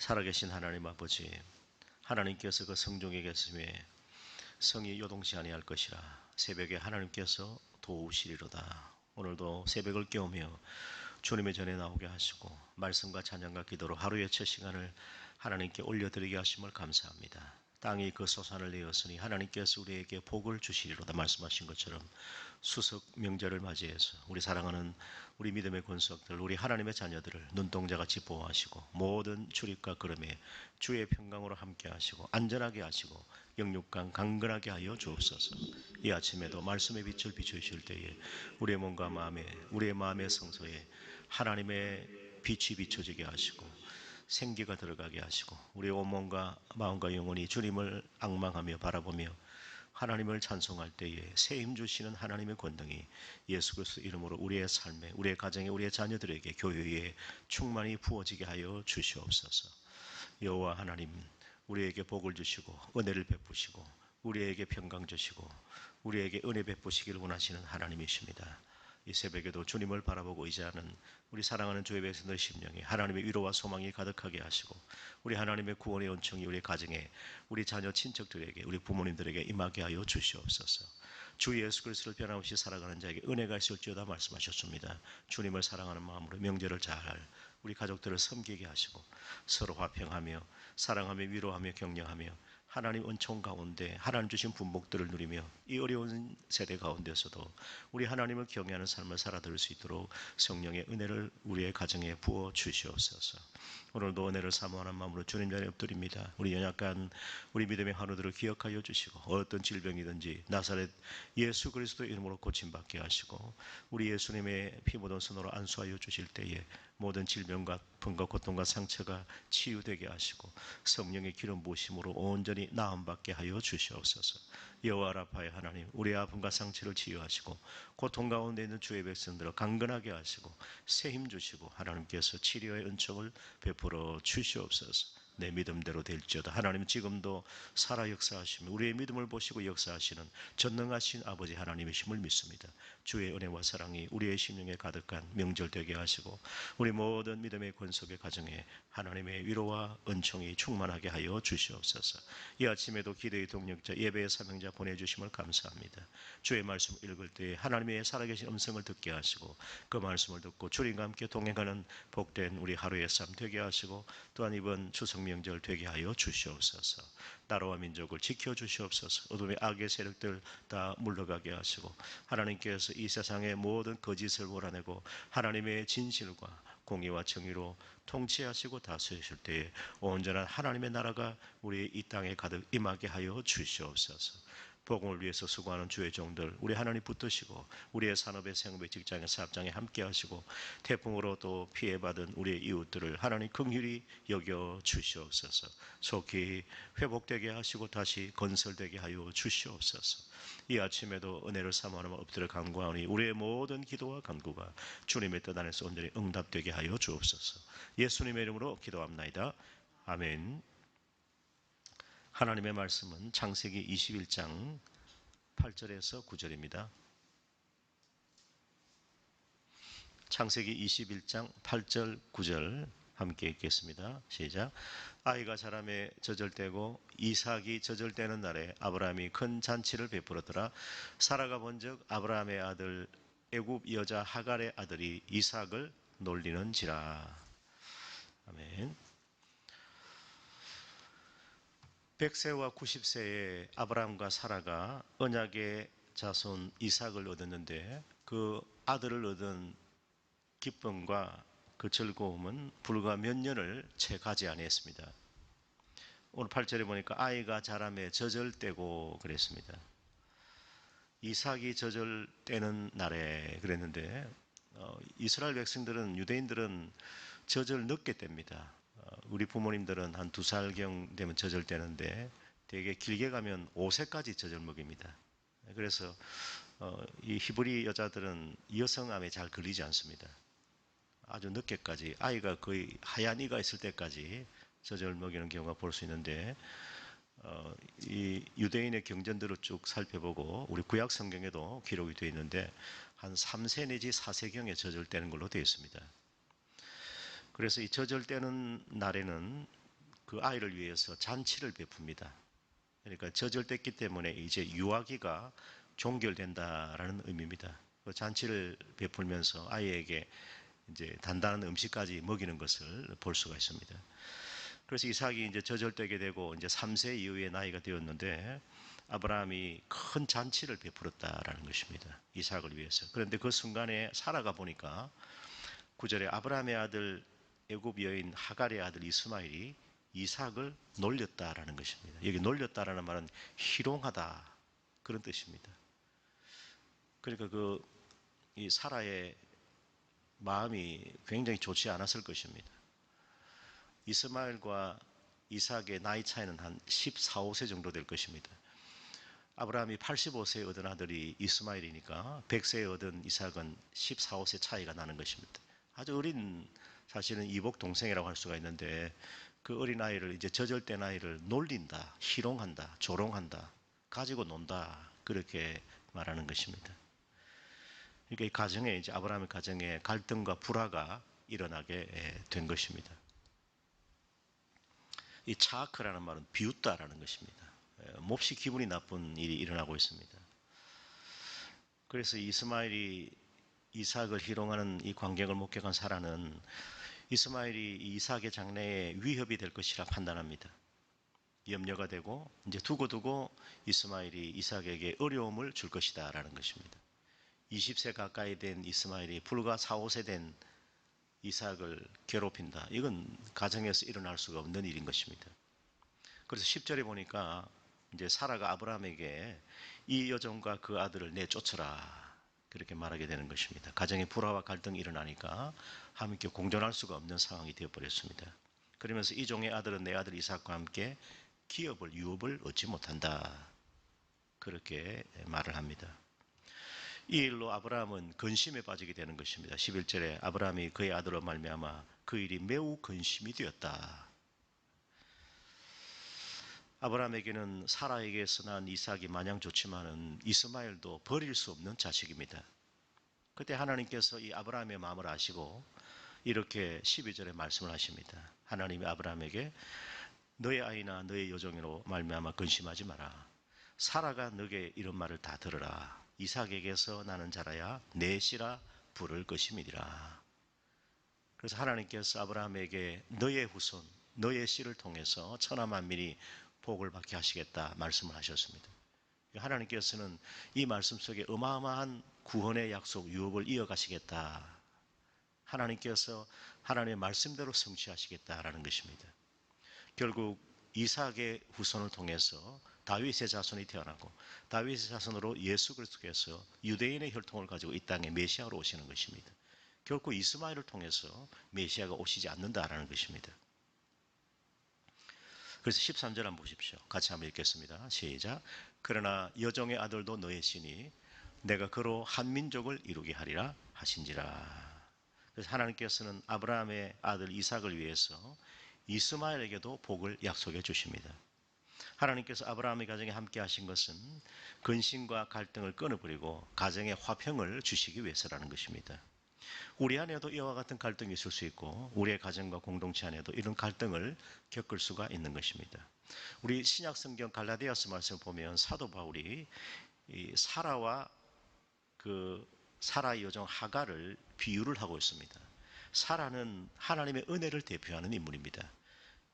살아계신 하나님 아버지, 하나님께서 그 성종에 계심에 성이 요동치 아니할 것이라 새벽에 하나님께서 도우시리로다. 오늘도 새벽을 깨우며 주님의 전에 나오게 하시고 말씀과 찬양과 기도로 하루의 첫 시간을 하나님께 올려드리게 하심을 감사합니다. 땅이 그 소산을 내었으니 하나님께서 우리에게 복을 주시리로다 말씀하신 것처럼 수석 명절을 맞이해서 우리 사랑하는 우리 믿음의 권속들 우리 하나님의 자녀들을 눈동자같이 보호하시고 모든 출입과 걸음에 주의 평강으로 함께 하시고 안전하게 하시고 영육강 강건하게 하여 주옵소서. 이 아침에도 말씀의 빛을 비추실 때에 우리의 몸과 마음에 우리의 마음의 성소에 하나님의 빛이 비춰지게 하시고 생기가 들어가게 하시고 우리 온몸과 마음과 영혼이 주님을 악망하며 바라보며 하나님을 찬송할 때에 새 힘 주시는 하나님의 권능이 예수 그리스도 이름으로 우리의 삶에 우리의 가정에 우리의 자녀들에게 교회에 충만히 부어지게 하여 주시옵소서. 여호와 하나님 우리에게 복을 주시고 은혜를 베푸시고 우리에게 평강 주시고 우리에게 은혜 베푸시기를 원하시는 하나님이십니다. 이 새벽에도 주님을 바라보고 의지하는 우리 사랑하는 주의 백성들 심령에 하나님의 위로와 소망이 가득하게 하시고 우리 하나님의 구원의 은총이 우리 가정에 우리 자녀 친척들에게 우리 부모님들에게 임하게 하여 주시옵소서. 주 예수 그리스도를 변함없이 살아가는 자에게 은혜가 있을지어다 말씀하셨습니다. 주님을 사랑하는 마음으로 명절을 잘 우리 가족들을 섬기게 하시고 서로 화평하며 사랑하며 위로하며 격려하며 하나님 은총 가운데 하나님 주신 분복들을 누리며 이 어려운 세대 가운데서도 우리 하나님을 경외하는 삶을 살아들 수 있도록 성령의 은혜를 우리의 가정에 부어 주시옵소서. 오늘도 은혜를 사모하는 마음으로 주님 자리에 엎드립니다. 우리 연약한 우리 믿음의 한우들을 기억하여 주시고 어떤 질병이든지 나사렛 예수 그리스도 이름으로 고침받게 하시고 우리 예수님의 피 묻은 손으로 안수하여 주실 때에 모든 질병과 분과 고통과 상처가 치유되게 하시고 성령의 기름 부으심으로 온전히 나음받게 하여 주시옵소서. 여호와 라파의 하나님 우리의 아픔과 상처를 치유하시고 고통 가운데 있는 주의 백성들을 강건하게 하시고 새 힘 주시고 하나님께서 치료의 은총을 베풀어 주시옵소서. 내 믿음대로 될지어다. 하나님 지금도 살아 역사하시며 우리의 믿음을 보시고 역사하시는 전능하신 아버지 하나님이심을 믿습니다. 주의 은혜와 사랑이 우리의 심령에 가득한 명절 되게 하시고 우리 모든 믿음의 권속의 가정에 하나님의 위로와 은총이 충만하게 하여 주시옵소서. 이 아침에도 기도의 동력자 예배의 사명자 보내주심을 감사합니다. 주의 말씀 읽을 때 하나님의 살아계신 음성을 듣게 하시고 그 말씀을 듣고 주님과 함께 동행하는 복된 우리 하루의 삶 되게 하시고 또한 이번 추석 명절 되게 하여 주시옵소서. 나라와 민족을 지켜 주시옵소서. 어둠의 악의 세력들 다 물러가게 하시고 하나님께서 이 세상의 모든 거짓을 몰아내고 하나님의 진실과 공의와 정의로 통치하시고 다스리실 때에 온전한 하나님의 나라가 우리 이 땅에 가득 임하게 하여 주시옵소서. 복음을 위해서 수고하는 주의 종들 우리 하나님 붙드시고 우리의 산업의 생업의 직장의 사업장에 함께 하시고 태풍으로 또 피해받은 우리의 이웃들을 하나님 긍휼히 여겨 주시옵소서. 속히 회복되게 하시고 다시 건설되게 하여 주시옵소서. 이 아침에도 은혜를 삼하는 엎드려 간구하니 우리의 모든 기도와 간구가 주님의 뜻 안에서 온전히 응답되게 하여 주옵소서. 예수님의 이름으로 기도합나이다. 아멘 하나님의 말씀은 창세기 21장 8절에서 9절입니다. 창세기 21장 8절 9절 함께 읽겠습니다. 시작. 아이가 사람의 저절되고 이삭이 저절되는 날에 아브라함이 큰 잔치를 베풀었더라. 사라가 본즉 아브라함의 아들 애굽 여자 하갈의 아들이 이삭을 놀리는지라. 아멘. 100세와 90세의 아브라함과 사라가 언약의 자손 이삭을 얻었는데 그 아들을 얻은 기쁨과 그 즐거움은 불과 몇 년을 채 가지 아니했습니다. 오늘 8절에 보니까 아이가 자람에 저절되고 그랬습니다. 이삭이 저절되는 날에 그랬는데 어, 이스라엘 백성들은 유대인들은 저절 늦게 뗍니다. 어, 우리 부모님들은 한 두 살경 되면 젖을 떼는데 되게 길게 가면 5세까지 젖을 먹입니다. 그래서 어, 이 히브리 여자들은 여성암에 잘 걸리지 않습니다. 아주 늦게까지 아이가 거의 하얀 이가 있을 때까지 젖을 먹이는 경우가 볼 수 있는데 어, 이 유대인의 경전들을 쭉 살펴보고 우리 구약 성경에도 기록이 되어 있는데 한 3세 내지 4세경에 젖을 떼는 걸로 되어 있습니다. 그래서 이 떼는 날에는 그 아이를 위해서 잔치를 베풉니다. 그러니까 뗐기 때문에 이제 유아기가 종결된다라는 의미입니다. 그 잔치를 베풀면서 아이에게 이제 단단한 음식까지 먹이는 것을 볼 수가 있습니다. 그래서 이삭이 이제 저절되게 되고 이제 3세 이후에 나이가 되었는데 아브라함이 큰 잔치를 베풀었다라는 것입니다. 이삭을 위해서. 그런데 그 순간에 살아가 보니까 구절에 아브라함의 아들 애굽 여인 하갈의 아들 이스마일이 이삭을 놀렸다라는 것입니다. 여기 놀렸다라는 말은 희롱하다 그런 뜻입니다. 그러니까 그 이 사라의 마음이 굉장히 좋지 않았을 것입니다. 이스마엘과 이삭의 나이 차이는 한 14, 5세 정도 될 것입니다. 아브라함이 85세에 얻은 아들이 이스마엘이니까 100세에 얻은 이삭은 14, 5세 차이가 나는 것입니다. 아주 어린 사실은 이복 동생이라고 할 수가 있는데 그 어린 아이를 이제 저절 때 아이를 놀린다, 희롱한다, 조롱한다, 가지고 논다 그렇게 말하는 것입니다. 그러니까 이 가정에 이제 아브라함의 가정에 갈등과 불화가 일어나게 된 것입니다. 이 차크라는 말은 비웃다라는 것입니다. 몹시 기분이 나쁜 일이 일어나고 있습니다. 그래서 이스마엘이 이삭을 희롱하는 이 광경을 목격한 사라는 이스마엘이 이삭의 장래에 위협이 될 것이라 판단합니다. 염려가 되고 이제 두고두고 이스마엘이 이삭에게 어려움을 줄 것이다 라는 것입니다. 20세 가까이 된 이스마엘이 불과 4, 5세 된 이삭을 괴롭힌다. 이건 가정에서 일어날 수가 없는 일인 것입니다. 그래서 10절에 보니까 이제 사라가 아브라함에게 이 여종과 그 아들을 내쫓으라. 그렇게 말하게 되는 것입니다. 가정의 불화와 갈등이 일어나니까 함께 공존할 수가 없는 상황이 되어버렸습니다. 그러면서 이 종의 아들은 내 아들 이삭과 함께 기업을 유업을 얻지 못한다. 그렇게 말을 합니다. 이 일로 아브라함은 근심에 빠지게 되는 것입니다. 11절에 아브라함이 그의 아들로 말미암아 그 일이 매우 근심이 되었다. 아브라함에게는 사라에게서 난 이삭이 마냥 좋지만은 이스마엘도 버릴 수 없는 자식입니다. 그때 하나님께서 이 아브라함의 마음을 아시고 이렇게 12절에 말씀을 하십니다. 하나님이 아브라함에게 너의 아이나 너의 여종으로 말미암아 근심하지 마라. 사라가 너에게 이런 말을 다 들으라. 이삭에게서 나는 자라야 내 씨라 부를 것임이니라. 그래서 하나님께서 아브라함에게 너의 후손, 너의 씨를 통해서 천하 만민이 복을 받게 하시겠다 말씀을 하셨습니다. 하나님께서는 이 말씀 속에 어마어마한 구원의 약속, 유업을 이어가시겠다. 하나님께서 하나님의 말씀대로 성취하시겠다라는 것입니다. 결국 이삭의 후손을 통해서 다윗의 자손이 태어나고 다윗의 자손으로 예수 그리스도께서 유대인의 혈통을 가지고 이 땅에 메시아로 오시는 것입니다. 결코 이스마엘을 통해서 메시아가 오시지 않는다라는 것입니다. 그래서 13절 한번 보십시오. 같이 한번 읽겠습니다. 시작. 그러나 여종의 아들도 너의 신이 내가 그로 한 민족을 이루게 하리라 하신지라. 그래서 하나님께서는 아브라함의 아들 이삭을 위해서 이스마엘에게도 복을 약속해 주십니다. 하나님께서 아브라함의 가정에 함께 하신 것은 근심과 갈등을 끊어버리고 가정의 화평을 주시기 위해서라는 것입니다. 우리 안에도 이와 같은 갈등이 있을 수 있고 우리의 가정과 공동체 안에도 이런 갈등을 겪을 수가 있는 것입니다. 우리 신약 성경 갈라디아스 말씀을 보면 사도 바울이 사라와 그 사라의 여종 하가를 비유를 하고 있습니다. 사라는 하나님의 은혜를 대표하는 인물입니다.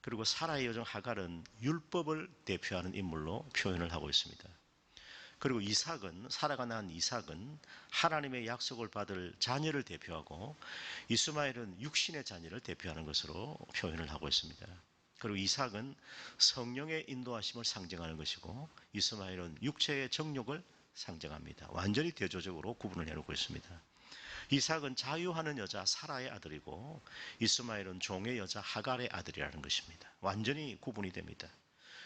그리고 사라의 여종 하갈은 율법을 대표하는 인물로 표현을 하고 있습니다. 그리고 이삭은 낳은 이삭은 하나님의 약속을 받을 자녀를 대표하고 이스마엘은 육신의 자녀를 대표하는 것으로 표현을 하고 있습니다. 그리고 이삭은 성령의 인도하심을 상징하는 것이고 이스마엘은 육체의 정욕을 상징합니다. 완전히 대조적으로 구분을 해놓고 있습니다. 이삭은 자유하는 여자 사라의 아들이고 이스마엘은 종의 여자 하갈의 아들이라는 것입니다. 완전히 구분이 됩니다.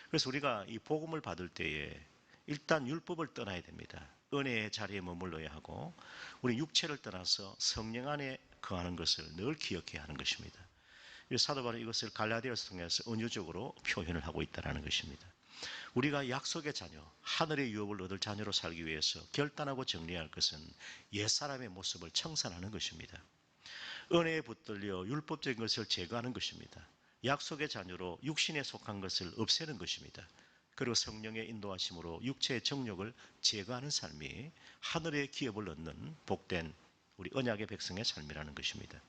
그래서 우리가 이 복음을 받을 때에 일단 율법을 떠나야 됩니다. 은혜의 자리에 머물러야 하고 우리 육체를 떠나서 성령 안에 거하는 것을 늘 기억해야 하는 것입니다. 사도 바울은 이것을 갈라디아서 통해서 은유적으로 표현을 하고 있다는 것입니다. 우리가 약속의 자녀, 하늘의 유업을 얻을 자녀로 살기 위해서 결단하고 정리할 것은 옛사람의 모습을 청산하는 것입니다. 은혜에 붙들려 율법적인 것을 제거하는 것입니다. 약속의 자녀로 육신에 속한 것을 없애는 것입니다. 그리고 성령의 인도하심으로 육체의 정욕을 제거하는 삶이 하늘의 기업을 얻는 복된 우리 언약의 백성의 삶이라는 것입니다.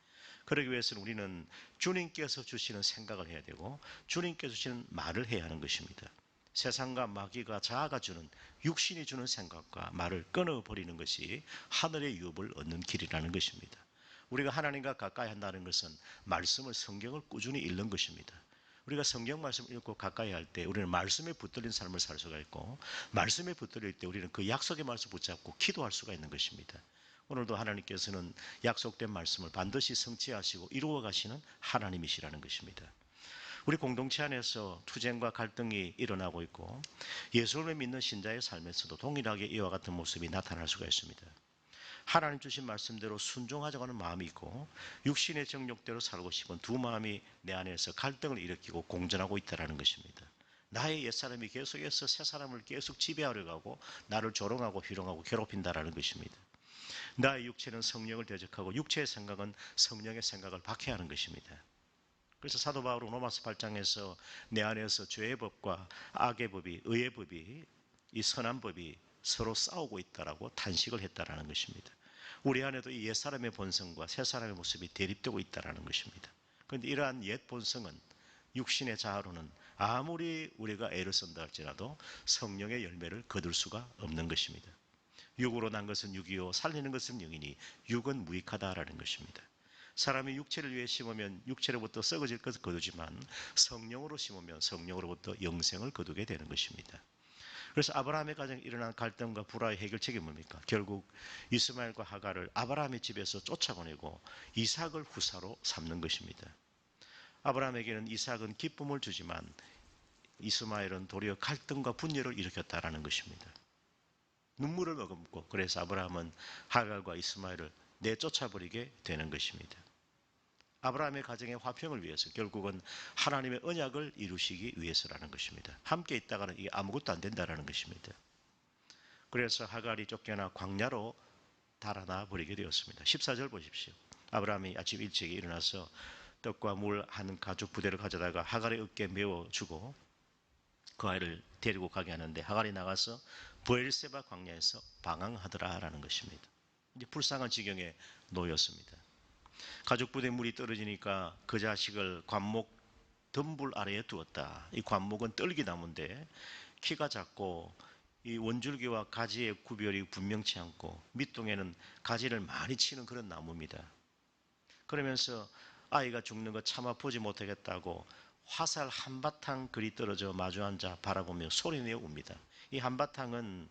그러기 위해서는 우리는 주님께서 주시는 생각을 해야 되고 주님께서 주시는 말을 해야 하는 것입니다. 세상과 마귀가 자아가 주는 육신이 주는 생각과 말을 끊어버리는 것이 하늘의 유업을 얻는 길이라는 것입니다. 우리가 하나님과 가까이 한다는 것은 말씀을 성경을 꾸준히 읽는 것입니다. 우리가 성경 말씀 읽고 가까이 할 때 우리는 말씀에 붙들린 삶을 살 수가 있고 말씀에 붙들릴 때 우리는 그 약속의 말씀 붙잡고 기도할 수가 있는 것입니다. 오늘도 하나님께서는 약속된 말씀을 반드시 성취하시고 이루어 가시는 하나님이시라는 것입니다. 우리 공동체 안에서 투쟁과 갈등이 일어나고 있고 예수를 믿는 신자의 삶에서도 동일하게 이와 같은 모습이 나타날 수가 있습니다. 하나님 주신 말씀대로 순종하자고 하는 마음이 있고 육신의 정욕대로 살고 싶은 두 마음이 내 안에서 갈등을 일으키고 공전하고 있다는 것입니다. 나의 옛사람이 계속해서 새 사람을 계속 지배하려고 하고 나를 조롱하고 희롱하고 괴롭힌다라는 것입니다. 나의 육체는 성령을 대적하고 육체의 생각은 성령의 생각을 박해하는 것입니다. 그래서 사도 바울은 로마서 8장에서 내 안에서 죄의 법과 악의 법이 의의 법이 이 선한 법이 서로 싸우고 있다라고 탄식을 했다라는 것입니다. 우리 안에도 이 옛 사람의 본성과 새 사람의 모습이 대립되고 있다라는 것입니다. 그런데 이러한 옛 본성은 육신의 자아로는 아무리 우리가 애를 쓴다 할지라도 성령의 열매를 거둘 수가 없는 것입니다. 육으로 난 것은 육이요 살리는 것은 영이니 육은 무익하다라는 것입니다. 사람이 육체를 위해 심으면 육체로부터 썩어질 것을 거두지만 성령으로 심으면 성령으로부터 영생을 거두게 되는 것입니다. 그래서 아브라함의 가정에 일어난 갈등과 불화의 해결책이 뭡니까? 결국 이스마엘과 하가를 아브라함의 집에서 쫓아보내고 이삭을 후사로 삼는 것입니다. 아브라함에게는 이삭은 기쁨을 주지만 이스마엘은 도리어 갈등과 분열을 일으켰다라는 것입니다. 눈물을 머금고 그래서 아브라함은 하갈과 이스마엘을 내쫓아버리게 되는 것입니다. 아브라함의 가정의 화평을 위해서 결국은 하나님의 언약을 이루시기 위해서라는 것입니다. 함께 있다가는 이게 아무것도 안 된다라는 것입니다. 그래서 하갈이 쫓겨나 광야로 달아나 버리게 되었습니다. 14절 보십시오. 아브라함이 아침 일찍 일어나서 떡과 물 한 가죽 부대를 가져다가 하갈의 어깨에 메워 주고 그 아이를 데리고 가게 하는데 하갈이 나가서 부엘세바 광야에서 방황하더라라는 것입니다. 이제 불쌍한 지경에 놓였습니다. 가족 부대 물이 떨어지니까 그 자식을 관목 덤불 아래에 두었다. 이 관목은 떨기나무인데 키가 작고 이 원줄기와 가지의 구별이 분명치 않고 밑동에는 가지를 많이 치는 그런 나무입니다. 그러면서 아이가 죽는 거 참아 보지 못하겠다고 화살 한바탕 그리 떨어져 마주 앉아 바라보며 소리내어 웁니다. 이 한바탕은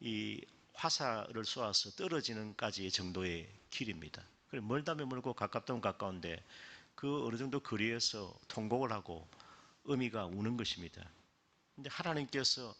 이 화살을 쏘아서 떨어지는까지의 정도의 길입니다. 멀다면 멀고 가깝다면 가까운데 그 어느 정도 거리에서 통곡을 하고 의미가 우는 것입니다. 근데 하나님께서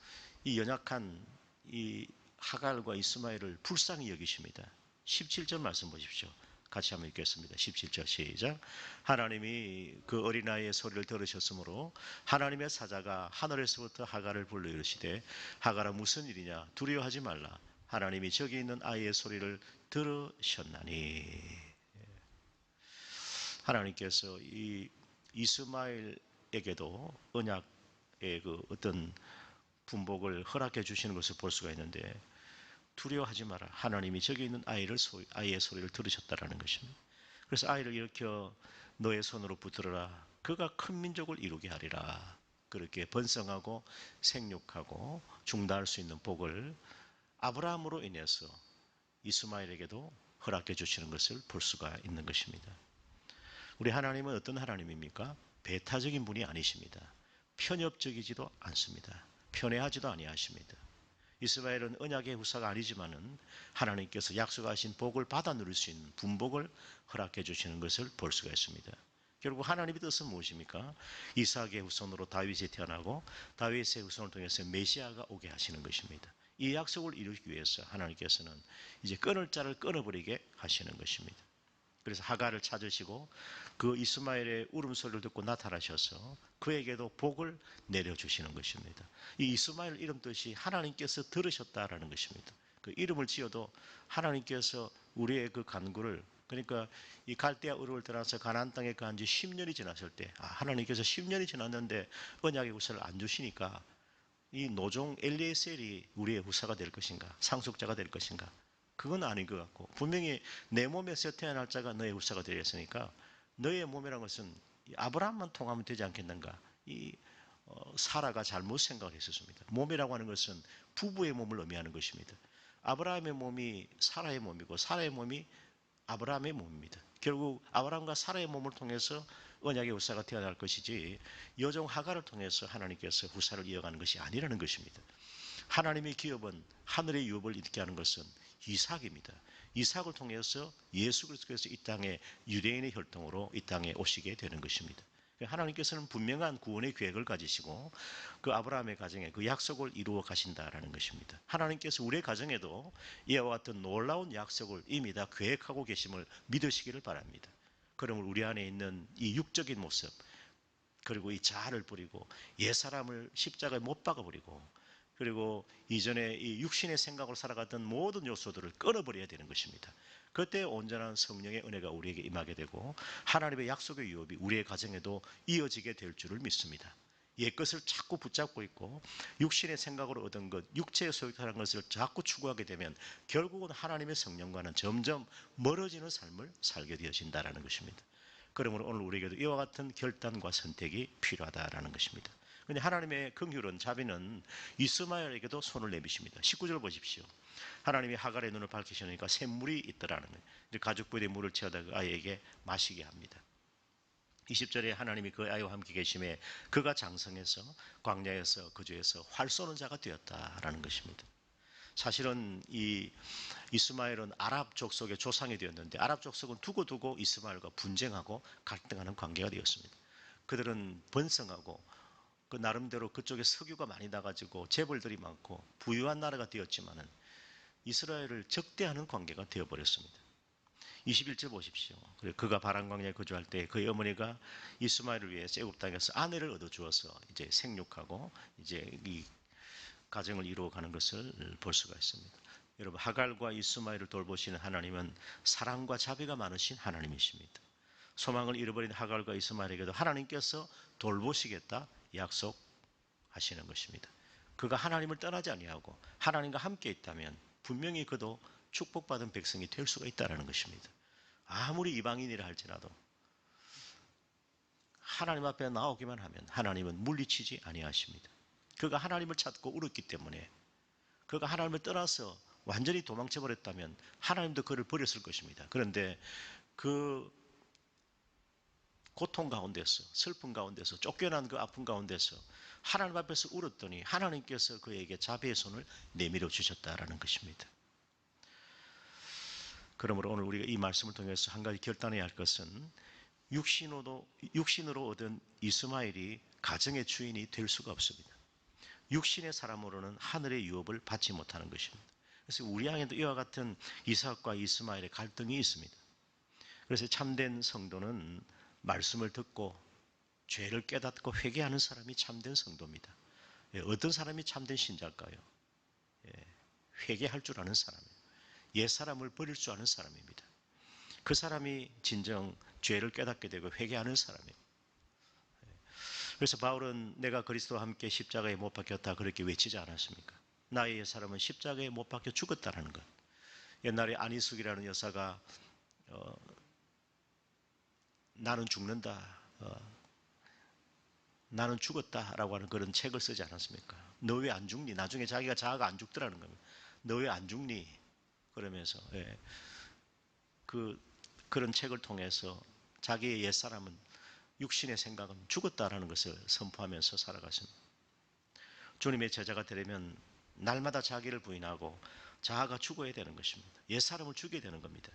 이 연약한 이 하갈과 이스마엘을 불쌍히 여기십니다. 17절 말씀 보십시오. 같이 한번 읽겠습니다. 17절 시작. 하나님이 그 어린아이의 소리를 들으셨으므로 하나님의 사자가 하늘에서부터 하갈을 불러 이르시되 하갈아 무슨 일이냐 두려워하지 말라. 하나님이 저기 있는 아이의 소리를 들으셨나니 하나님께서 이 이스마엘에게도 언약의 그 어떤 분복을 허락해 주시는 것을 볼 수가 있는데 두려워하지 마라. 하나님이 저기 있는 아이를 소, 아이의 소리를 들으셨다라는 것입니다. 그래서 아이를 일으켜 너의 손으로 붙들어라. 그가 큰 민족을 이루게 하리라. 그렇게 번성하고 생육하고 중다할 수 있는 복을 아브라함으로 인해서 이스마엘에게도 허락해 주시는 것을 볼 수가 있는 것입니다. 우리 하나님은 어떤 하나님입니까? 배타적인 분이 아니십니다. 편협적이지도 않습니다. 편애하지도 아니하십니다. 이스마엘은 언약의 후사가 아니지만은 하나님께서 약속하신 복을 받아 누릴 수 있는 분복을 허락해 주시는 것을 볼 수가 있습니다. 결국 하나님의 뜻은 무엇입니까? 이삭의 후손으로 다윗이 태어나고 다윗의 후손을 통해서 메시아가 오게 하시는 것입니다. 이 약속을 이루기 위해서 하나님께서는 이제 끊을 자를 끊어버리게 하시는 것입니다. 그래서 하가를 찾으시고 그 이스마엘의 울음소리를 듣고 나타나셔서 그에게도 복을 내려주시는 것입니다. 이 이스마엘 이름 뜻이 하나님께서 들으셨다라는 것입니다. 그 이름을 지어도 하나님께서 우리의 그 간구를 그러니까 이 갈대아 우르를 떠나서 가나안 땅에 간지 10년이 지났을 때 아, 하나님께서 10년이 지났는데 언약의 후사를 안 주시니까 이 노종 엘리에셀이 우리의 후사가 될 것인가 상속자가 될 것인가 그건 아닌 것 같고 분명히 내 몸에서 태어날 자가 너의 후사가 되었으니까 너의 몸이라는 것은 아브라함만 통하면 되지 않겠는가 이 어, 사라가 잘못 생각했었습니다. 몸이라고 하는 것은 부부의 몸을 의미하는 것입니다. 아브라함의 몸이 사라의 몸이고 사라의 몸이 아브라함의 몸입니다. 결국 아브라함과 사라의 몸을 통해서 언약의 후사가 태어날 것이지 여종 하가를 통해서 하나님께서 후사를 이어가는 것이 아니라는 것입니다. 하나님의 기업은 하늘의 유업을 잃게 하는 것은 이삭입니다. 이삭을 통해서 예수 그리스도께서 이 땅에 유대인의 혈통으로 이 땅에 오시게 되는 것입니다. 하나님께서는 분명한 구원의 계획을 가지시고 그 아브라함의 가정에 그 약속을 이루어 가신다라는 것입니다. 하나님께서 우리의 가정에도 이와 같은 놀라운 약속을 이미 다 계획하고 계심을 믿으시기를 바랍니다. 그러면 우리 안에 있는 이 육적인 모습 그리고 이 자아를 버리고 옛 사람을 십자가에 못 박아 버리고 그리고 이전에 이 육신의 생각으로 살아갔던 모든 요소들을 끊어버려야 되는 것입니다. 그때 온전한 성령의 은혜가 우리에게 임하게 되고 하나님의 약속의 유업이 우리의 가정에도 이어지게 될 줄을 믿습니다. 옛 것을 자꾸 붙잡고 있고 육신의 생각으로 얻은 것, 육체의 소유하는 것을 자꾸 추구하게 되면 결국은 하나님의 성령과는 점점 멀어지는 삶을 살게 되어진다라는 것입니다. 그러므로 오늘 우리에게도 이와 같은 결단과 선택이 필요하다라는 것입니다. 근데 하나님의 긍휼은 자비는 이스마엘에게도 손을 내미십니다. 19절 보십시오. 하나님이 하갈의 눈을 밝히시니까 샘물이 있더라는 거예요. 가죽부에 물을 채워다 그 아이에게 마시게 합니다. 20절에 하나님이 그 아이와 함께 계심에 그가 장성해서 광야에서 그 주에서 활 쏘는 자가 되었다라는 것입니다. 사실은 이 이스마엘은 아랍 족속의 조상이 되었는데 아랍 족속은 두고두고 이스마엘과 분쟁하고 갈등하는 관계가 되었습니다. 그들은 번성하고 그 나름대로 그쪽에 석유가 많이 나가지고 재벌들이 많고 부유한 나라가 되었지만은 이스라엘을 적대하는 관계가 되어버렸습니다. 21절 보십시오. 그리고 그가 바람 광야에 거주할 때 그의 어머니가 이스마엘을 위해 세굽 땅에서 아내를 얻어 주어서 이제 생육하고 이제 이 가정을 이루어가는 것을 볼 수가 있습니다. 여러분 하갈과 이스마엘을 돌보시는 하나님은 사랑과 자비가 많으신 하나님이십니다. 소망을 잃어버린 하갈과 이스마엘에게도 하나님께서 돌보시겠다 약속하시는 것입니다. 그가 하나님을 떠나지 아니하고 하나님과 함께 있다면 분명히 그도 축복받은 백성이 될 수가 있다는 것입니다. 아무리 이방인이라 할지라도 하나님 앞에 나오기만 하면 하나님은 물리치지 아니하십니다. 그가 하나님을 찾고 울었기 때문에 그가 하나님을 떠나서 완전히 도망쳐 버렸다면 하나님도 그를 버렸을 것입니다. 그런데 그 고통 가운데서 슬픔 가운데서 쫓겨난 그 아픔 가운데서 하나님 앞에서 울었더니 하나님께서 그에게 자비의 손을 내밀어 주셨다라는 것입니다. 그러므로 오늘 우리가 이 말씀을 통해서 한 가지 결단해야 할 것은 육신으로, 육신으로 얻은 이스마엘이 가정의 주인이 될 수가 없습니다. 육신의 사람으로는 하늘의 유업을 받지 못하는 것입니다. 그래서 우리 안에도 이와 같은 이삭과 이스마엘의 갈등이 있습니다. 그래서 참된 성도는 말씀을 듣고 죄를 깨닫고 회개하는 사람이 참된 성도입니다. 예, 어떤 사람이 참된 신자일까요? 예, 회개할 줄 아는 사람이에요. 옛 사람을 버릴 줄 아는 사람입니다. 그 사람이 진정 죄를 깨닫게 되고 회개하는 사람이에요. 예, 그래서 바울은 내가 그리스도와 함께 십자가에 못 박혔다 그렇게 외치지 않았습니까? 나의 옛 사람은 십자가에 못 박혀 죽었다라는 것. 옛날에 안희숙이라는 여사가 어, 나는 죽는다. 어, 나는 죽었다라고 하는 그런 책을 쓰지 않았습니까? 너 왜 안 죽니? 나중에 자기가 자아가 안 죽더라는 겁니다. 너 왜 안 죽니? 그러면서 예. 그 그런 책을 통해서 자기의 옛 사람은 육신의 생각은 죽었다라는 것을 선포하면서 살아갔습니다. 주님의 제자가 되려면 날마다 자기를 부인하고 자아가 죽어야 되는 것입니다. 옛 사람을 죽여야 되는 겁니다.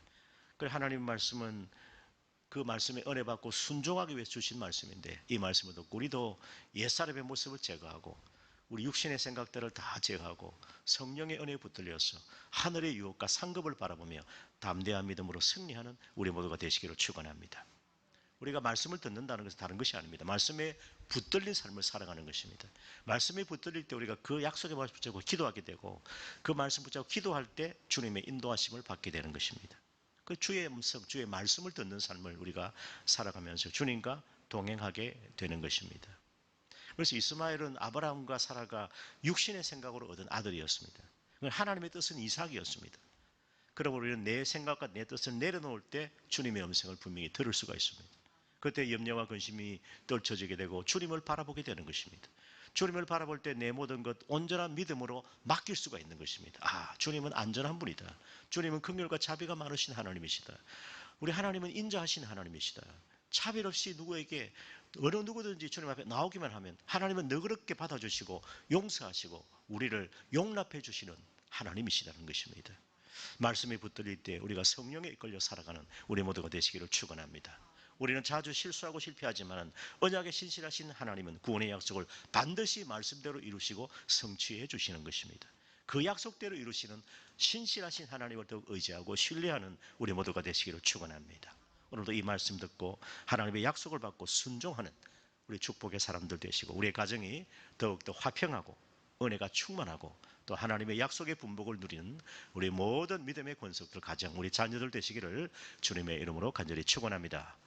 그래 하나님 말씀은 그 말씀에 은혜 받고 순종하기 위해 주신 말씀인데 이 말씀을 듣고 우리도 옛사람의 모습을 제거하고 우리 육신의 생각들을 다 제거하고 성령의 은혜에 붙들려서 하늘의 유혹과 상급을 바라보며 담대한 믿음으로 승리하는 우리 모두가 되시기를 축원합니다. 우리가 말씀을 듣는다는 것은 다른 것이 아닙니다. 말씀에 붙들린 삶을 살아가는 것입니다. 말씀에 붙들릴 때 우리가 그 약속의 말씀 붙잡고 기도하게 되고 그 말씀 붙잡고 기도할 때 주님의 인도하심을 받게 되는 것입니다. 그 주의 음성, 주의 말씀을 듣는 삶을 우리가 살아가면서 주님과 동행하게 되는 것입니다. 그래서 이스마엘은 아브라함과 사라가 육신의 생각으로 얻은 아들이었습니다. 하나님의 뜻은 이삭이었습니다. 그러므로 우리는 내 생각과 내 뜻을 내려놓을 때 주님의 음성을 분명히 들을 수가 있습니다. 그때 염려와 근심이 떨쳐지게 되고 주님을 바라보게 되는 것입니다. 주님을 바라볼 때 내 모든 것 온전한 믿음으로 맡길 수가 있는 것입니다. 아, 주님은 안전한 분이다. 주님은 긍휼과 자비가 많으신 하나님이시다. 우리 하나님은 인자하신 하나님이시다. 차별 없이 누구에게 어느 누구든지 주님 앞에 나오기만 하면 하나님은 너그럽게 받아주시고 용서하시고 우리를 용납해 주시는 하나님이시다는 것입니다. 말씀이 붙들릴 때 우리가 성령에 이끌려 살아가는 우리 모두가 되시기를 축원합니다. 우리는 자주 실수하고 실패하지만 언약에 신실하신 하나님은 구원의 약속을 반드시 말씀대로 이루시고 성취해 주시는 것입니다. 그 약속대로 이루시는 신실하신 하나님을 더욱 의지하고 신뢰하는 우리 모두가 되시기를 축원합니다. 오늘도 이 말씀 듣고 하나님의 약속을 받고 순종하는 우리 축복의 사람들 되시고 우리의 가정이 더욱더 화평하고 은혜가 충만하고 또 하나님의 약속의 분복을 누리는 우리 모든 믿음의 권속들 가정 우리 자녀들 되시기를 주님의 이름으로 간절히 축원합니다.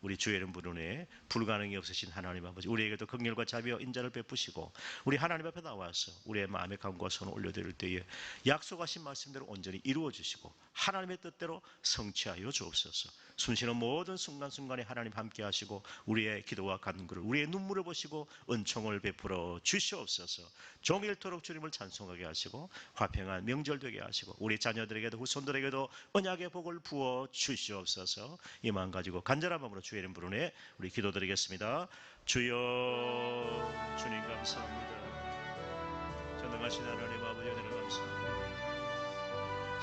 우리 주의 이름 부르에 불가능이 없으신 하나님 아버지 우리에게도 긍휼과 자비와 인자를 베푸시고 우리 하나님 앞에 나와서 우리의 마음의 감과 손을 올려드릴 때에 약속하신 말씀대로 온전히 이루어 주시고 하나님의 뜻대로 성취하여 주옵소서 순신은 모든 순간순간에 하나님 함께 하시고 우리의 기도와 간구를 우리의 눈물을 보시고 은총을 베풀어 주시옵소서 종일토록 주님을 찬송하게 하시고 화평한 명절 되게 하시고 우리 자녀들에게도 후손들에게도 언약의 복을 부어 주시옵소서 이만 가지고 간절한 마음으로 주의 이름 부르네 우리 기도드리겠습니다. 주여 주님 감사합니다. 전능하신 하나님 아버지 은혜를 감사합니다.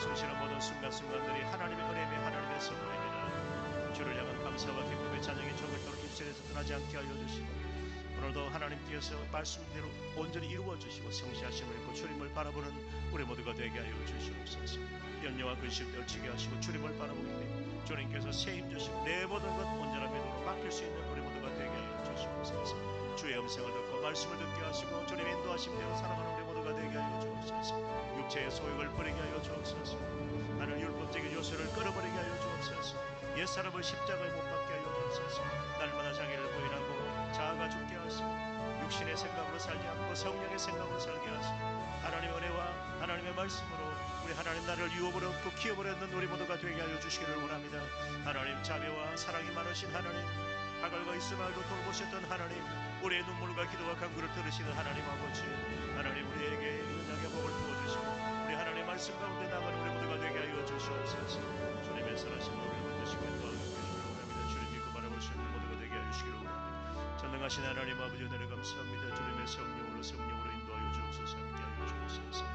성실한 모든 순간순간들이 하나님의 은혜며 하나님의 선물입니다. 주를 향한 감사와 기쁨의 찬양이 저글도록 입술에서 떠나지 않게 알려주시고 오늘도 하나님께서 말씀대로 온전히 이루어 주시고 성실하심을 입고 주님을 바라보는 우리 모두가 되게 하여 주시옵소서. 염려와 근심 떨치게 하시고 주님을 바라보게 되고 주님께서 세임 주시고 내 모든 것 온전한 믿음으로 맡길 수 있는 우리 모두가 되게 하여 주시옵소서. 주의 음성을 듣고 말씀을 듣게 하시고 주님 인도하심 대로 살아가는 우리 모두가 되게 하여 주옵소서. 육체의 소욕을 버리게 하여 주옵소서. 나는 율법적인 요소를 끌어버리게 하여 주옵소서 옛사람을 십자가에 못 박게 하여 주옵소서. 날마다 자기를 부인하고 자아가 죽게 하시고 육신의 생각으로 살지 않고 성령의 생각으로 살게 하시고 하나님의 은혜와 하나님의 말씀으로 우리 하나님 나를 유업을 얻고 기업을 얻는 우리 모두가 되게 하여 주시기를 원합니다. 하나님 자비와 사랑이 많으신 하나님 하갈과 이스마엘도 돌보셨던 하나님 우리의 눈물과 기도와 간구를 들으시는 하나님 아버지 하나님 우리에게 은혜의 복을 부어주시고 우리 하나님의 말씀 가운데 나가는 우리 모두가 주시옵소서. 주님의 선하신 노를 받으시고 또합니다 주님 믿고 바라볼 수 있는 모든 것 되게 해주시기를 원합니다 전능하신 하나님 아버지 은혜를 감사합니다. 주님의 성령으로 성령으로 인도하여 주옵소서. 함께하여 주옵소서.